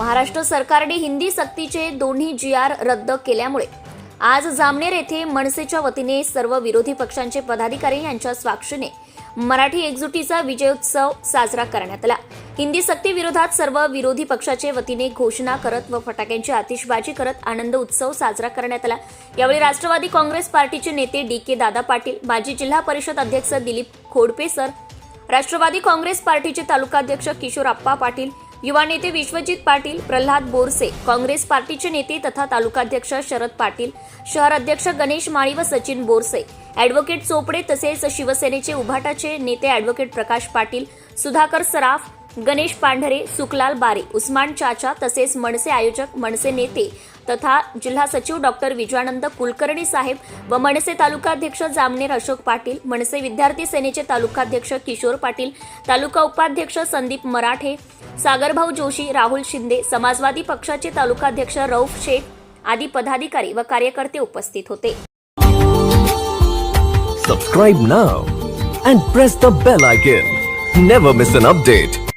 महाराष्ट्र सरकारने हिंदी सक्तीचे दोन्ही जी आर रद्द केल्यामुळे आज जामनेर येथे मनसेच्या वतीने सर्व विरोधी पक्षांचे पदाधिकारी यांच्या स्वाक्षरीने मराठी एकजुटीचा विजयोत्सव साजरा करण्यात आला. हिंदी सक्ती विरोधात सर्व विरोधी पक्षाचे वतीने घोषणा करत व फटाक्यांची आतिषबाजी करत आनंद उत्सव साजरा करण्यात आला. यावेळी राष्ट्रवादी काँग्रेस पार्टीचे नेते डी के दादा पाटील माजी जिल्हा परिषद अध्यक्ष दिलीप खोडपे सर राष्ट्रवादी काँग्रेस पार्टीचे तालुकाध्यक्ष किशोर आप्पा पाटील युवा नेते विश्वजित पाटील प्रल्हाद बोरसे काँग्रेस पार्टीचे नेते तथा तालुकाध्यक्ष शरद पाटील शहर अध्यक्ष गणेश माळी व सचिन बोरसे. ॲडव्होकेट चोपडे तसेच शिवसेनेचे उभाटाचे नेते ॲडव्होकेट प्रकाश पाटील सुधाकर सराफ गणेश पांढरे सुखलाल बारे उस्मान चाचा तसेच मनसे आयोजक मनसे नेते तथा जिल्हा सचिव डॉक्टर विजयानंद कुलकर्णी साहेब व मनसे तालुकाध्यक्ष जामनेर अशोक पाटील मनसे विद्यार्थी सेनेचे तालुकाध्यक्ष किशोर पाटील तालुका उपाध्यक्ष संदीप मराठे सागरभाऊ जोशी राहुल शिंदे समाजवादी पक्षाचे तालुकाध्यक्ष रौफ शेख आदी पदाधिकारी व कार्यकर्ते उपस्थित होते. Subscribe now and press the bell icon never miss an update